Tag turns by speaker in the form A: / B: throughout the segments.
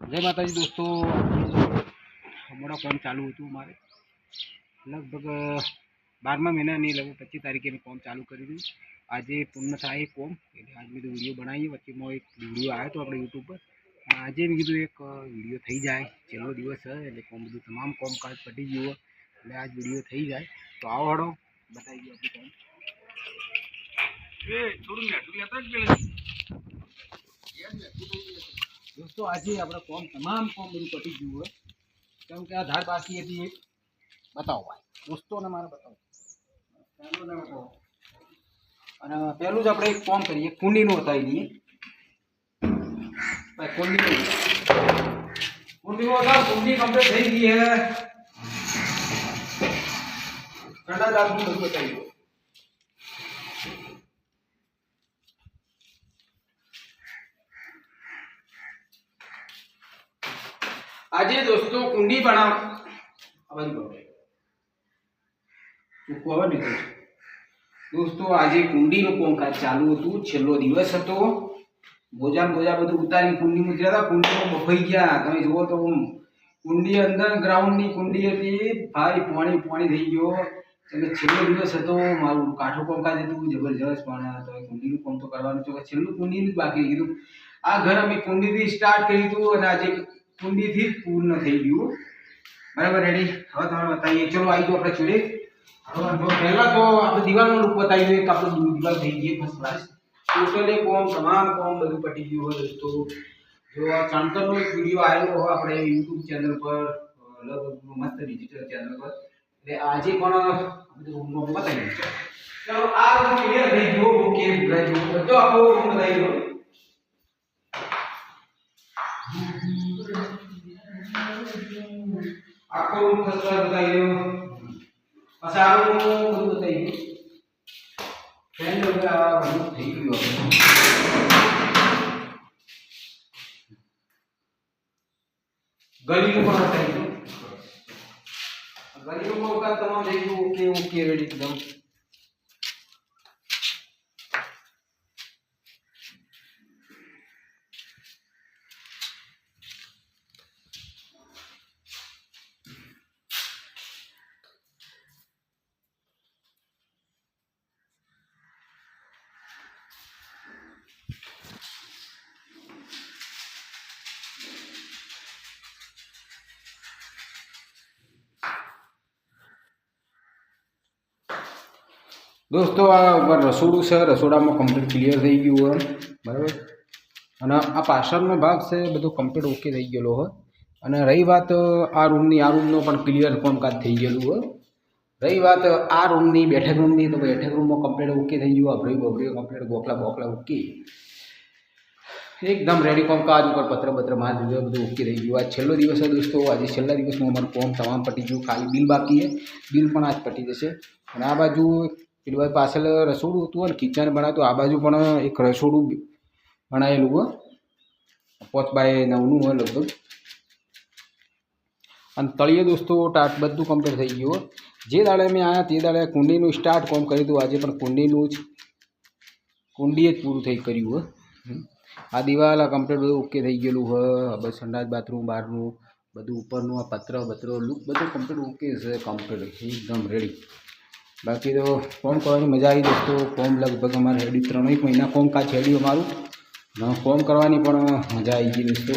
A: જય માતાજી દોસ્તો હમણાં કામ ચાલુ હતું મારે લગભગ બારમા મહિનાની લગભગ પચીસ તારીખે મેં કોમ ચાલુ કરી દીધું. આજે પૂર્ણ થાય કોમ, એટલે આજ મેં તો વીડિયો બનાવીએ. વચ્ચેમાં એક વીડિયો આવ્યો હતો આપણે યુટ્યુબ પર. આજે મેં કીધું એક વીડિયો થઈ જાય. છેલ્લો દિવસ હોય એટલે કોમ બધું તમામ કોમકાજ પટી ગયું એટલે આજ વીડિયો થઈ જાય. તો આવો હડો બતાવી ગયો કોમ દોસ્તો આજે આપણે કોમ તમામ કોમ બધું પતી ગયું હોય. કેમ કે આ ધાર બાકી હતી એક. બતાવો ભાઈ. દોસ્તોને મારે બતાવો. બતાવો. અને પહેલું જ આપણે એક કોમ કરીએ. કુંડીનું બતાવી દઈએ ભાઈ, કુંડીનું. કુંડીનું બતાવો કુંડી કમ્પ્લીટ થઈ ગઈ હે. ઠંડા દાખલું બધું બતાવી દો. આજે દોસ્તો કુંડી બનાવ આ બાજુ બતાવો. ચોખ્ખું હવે નીકળશે દોસ્તો આજે કુંડીનું કામકાજ ચાલુ હતું છેલ્લો દિવસ હતો બોજા ને બોજા બધું ઉતારીને કુંડી મૂક્યા હતા કુંડીમાં બફાઈ ગયા તમે જુઓ તો આમ કુંડી અંદર ગ્રાઉન્ડની કુંડી હતી ભાઈ પાણી પાણી થઈ ગયો એટલે છેલ્લો દિવસ હતો મારું કાઠું કામકાજ હતું જબરજસ્ત પણ તો કુંડીનું કામ તો કરવાનું છે છેલ્લું કુંડીનું જ બાકી રહી ગયું આ ઘર અમે કુંડીથી સ્ટાર્ટ કર્યું હતું અને આજે કુંડીથી પૂર્ણ થઈ ગયું. બરાબર રેડી હવે તમારે બતાવીએ. ચલો, આવી જાઓ આપણે જો પહેલા તો આપણે દિવાલનો લુક બતાવી દઈએ કે આપણે દિવાલ થઈ ગઈ ફર્સ્ટ ક્લાસ ટોટલી કોમ, તમામ કોમ બધું પટી ગયું હોય દોસ્તો. જો આ ચાણકરનો એક વીડિયો આવેલો હોય આપણે યુટ્યુબ ચેનલ પર, લગભગ મસ્ત ડિજિટલ ચેનલ પર. એટલે આજે પણ બધું રૂમમાં બતાવી દઈએ. ચલો, આ રૂમ ક્લિયર થઈ ગયો. ઓકે ભરાઈ ગયો બધો આપણો રૂમ બતાવી દો. આખો રૂમ ફર્સ્ટ ક્લાસ બતાવી દો પછી આ રૂમ બધું બતાવી દો ફ્રેન્ડ વગર આ બધું થઈ ગયું ગલીનું પણ બતાવી દો ગલીનું પણ તમામ થઈ ગયું ઓકે ઓકે રેડી એકદમ દોસ્તો, આ રસોડું છે, રસોડામાં કમ્પ્લીટ ક્લિયર થઈ ગયું હોય. બરાબર? અને આ પાછળનો ભાગ છે, બધું કમ્પ્લીટ ઓકે થઈ ગયેલો હોય. અને રહી વાત આ રૂમની આ રૂમનો પણ ક્લિયર કામકાજ થઈ ગયેલું હોય. રહી વાત આ રૂમની બેઠક રૂમની તો બેઠક રૂમમાં કમ્પ્લીટ ઓકે થઈ ગયું અભરી બભરી કમ્પ્લીટ ગોખલા બોખલા ઓકે એકદમ રેડી કામકાજ ઉપર પત્ર પત્ર માર દીધો બધું ઓકે થઈ ગયું. આ છેલ્લો દિવસ છે દોસ્તો, આજે છેલ્લા દિવસમાં અમારું કોમ તમામ પટી ગયું, ખાલી બિલ બાકી છે. બિલ પણ આજ પટી જશે. અને આ બાજુ પેલી બાજુ પાછળ રસોડું હતું અને કિચન બનાવતું આ બાજુ પણ એક રસોડું બનાવેલું હોય પાંચ બાય નવનું હોય લગભગ. અને તળિયે દોસ્તો, ટાટ બધું કમ્પ્લીટ થઈ ગયું જે દાડે મેં આવ્યા તે દાડે કુંડીનું સ્ટાર્ટ કોમ કર્યું હતું. આજે પણ કુંડીનું જ કુંડીએ જ પૂરું થઈ કર્યું હોય આ દિવાલ આ કમ્પ્લીટ બધું ઓકે થઈ ગયેલું હોય બસ સંડાસ બાથરૂમ બહારનું, બધું ઉપરનું, આ પત્ર બત્ર લુક બધું કમ્પ્લીટ ઓકે છે કમ્પ્લીટ એકદમ રેડી બાકી તો ફોર્મ કરવાની મજા આવી દોસ્તો ફોર્મ લગભગ અમારે હેડી ત્રણેક મહિના ફોર્મ કાચ હેડ્યું અમારું. ફોર્મ કરવાની પણ મજા આવી ગઈ દોસ્તો.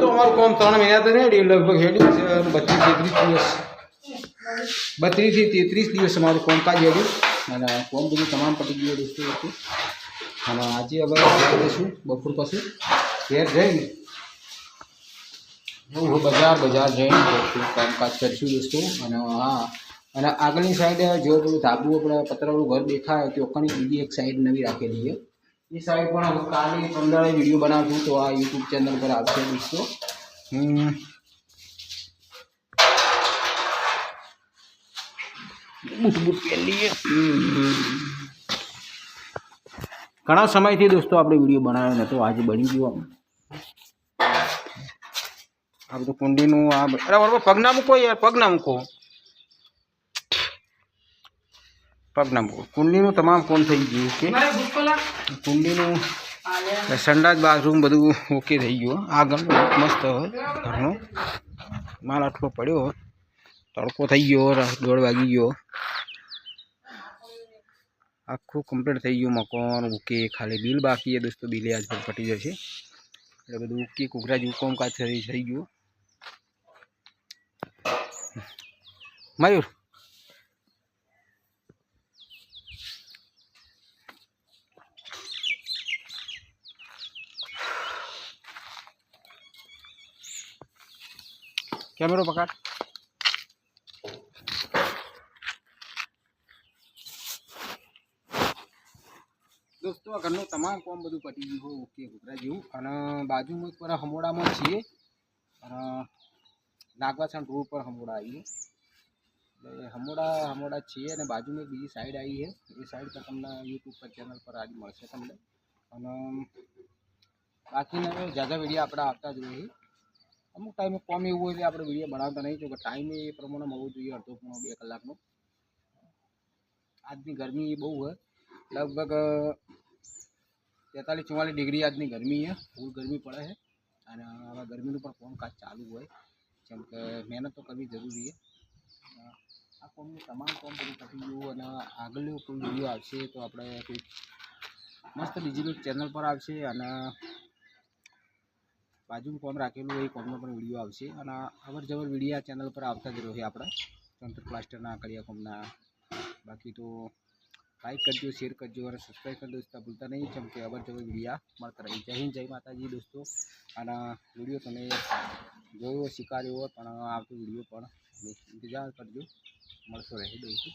A: દોસ્તો અમારું કોમ ત્રણ મહિના તો નહીં લગભગ હેડ્યું છે બત્રીસ તેત્રીસ દિવસ. બત્રીસથી તેત્રીસ દિવસ અમારું કોમકાજ હેડ્યું. અને કોમ બધું તમામ પટી ગયું દોસ્તો હતું અને આજે હવે જઈશું બપોર પછી ઘેર જઈને. હું બજાર બજાર જઈને કામકાજ કરીશું દોસ્તો અને હા, અને આગળની સાઈડ જો પેલું ધાબુ આપણે પતરાવાળું ઘર દેખાય, તો ઓખાની બીજી એક સાઈડ નવી રાખેલી છે. એ સાઈડ પણ હું કાલે પંદરે વીડિયો બનાવું તો આ યુટ્યુબ ચેનલ પર આવશે દોસ્તો. હમ. બૂટ બૂટ પહેરી ઘણા સમયથી દોસ્તો આપણે વીડિયો બનાવ્યો નહોતો આજે બની ગયો આ બધું કુંડીનું આ બરાબર પગના મૂકો યાર પગના મૂકો. પગ કુંડલીનું કુંડીનું તમામ કોણ થઈ ગયું કે કુંડીનું સંડાસ બાથરૂમ બધું ઓકે થઈ ગયું આગળ મસ્ત ઘરનો. માલ આટલો પડ્યો તડકો થઈ ગયો દોઢ વાગી ગયો આખું કમ્પ્લીટ થઈ ગયું મકાન ઓકે ખાલી બિલ બાકી છે દોસ્તો બિલે આજ પર પટી જશે. એટલે બધું ઓકે કુકરા જેવું કોમકાજ થઈ ગયું. મયુર કેમેરો પકડ દોસ્તો, આ ઘરનું તમામ કોમ બધું પતી ગયું. હોય ઓકે, કુતરા જેવું. અને બાજુમાં પર હમોડામાં છીએ. અને નાગવાસણ રોડ પર હમોડા આવીએ. એટલે હમોડા હમોડા છીએ અને બાજુમાં એક બીજી સાઈડ આવી છે. એ સાઈડ પર તમને યુટ્યુબ પર ચેનલ પર આજ મળશે તમને. અને બાકીના જાજા વીડિયો આપણે આવતા જ રહીએ અમુક ટાઈમે કોમ એવું હોય એટલે આપણે વીડિયો બનાવતા નહીં, જો કે ટાઈમ એ પ્રમાણે મળવું જોઈએ, અડધો પોણો, બે કલાકનો. આજની ગરમી બહુ હોય. લગભગ તેતાલીસ ચુમ્માલીસ ડિગ્રી આજની ગરમી છે. ફૂલ ગરમી પડે છે. અને આવા ગરમીનું પણ કામકાજ ચાલુ હોય. જેમ કે મહેનત તો કરવી જરૂરી છે. આ કોમનું તમામ કોમ બધું પતી ગયું અને આગળ કોઈ વીડિયો આવશે તો આપણે કોઈ મસ્ત બીજી ચેનલ પર આવશે અને બાજુમાં કોમ રાખેલું એ કોમનો પણ વીડિયો આવશે. અને અવર જવર વીડિયો ચેનલ પર આવતા જ રહે આપણા તંત્ર પ્લાસ્ટરના કડિયા કોમના બાકી તો લાઈક કરજો શેર કરજો અને સબસ્ક્રાઈબ કરી દોસ્તા ભૂલતા નહીં. જેમ કે અવર જવર વિડીયા મળતા રહે. જય હિન્દ, જય માતાજી દોસ્તો. અને વીડિયો તમે જોયો સ્વીકાર્યો પણ આવતો વીડિયો પણ ઇંતજાર કરજો. મળતો રહે દોસ્તો.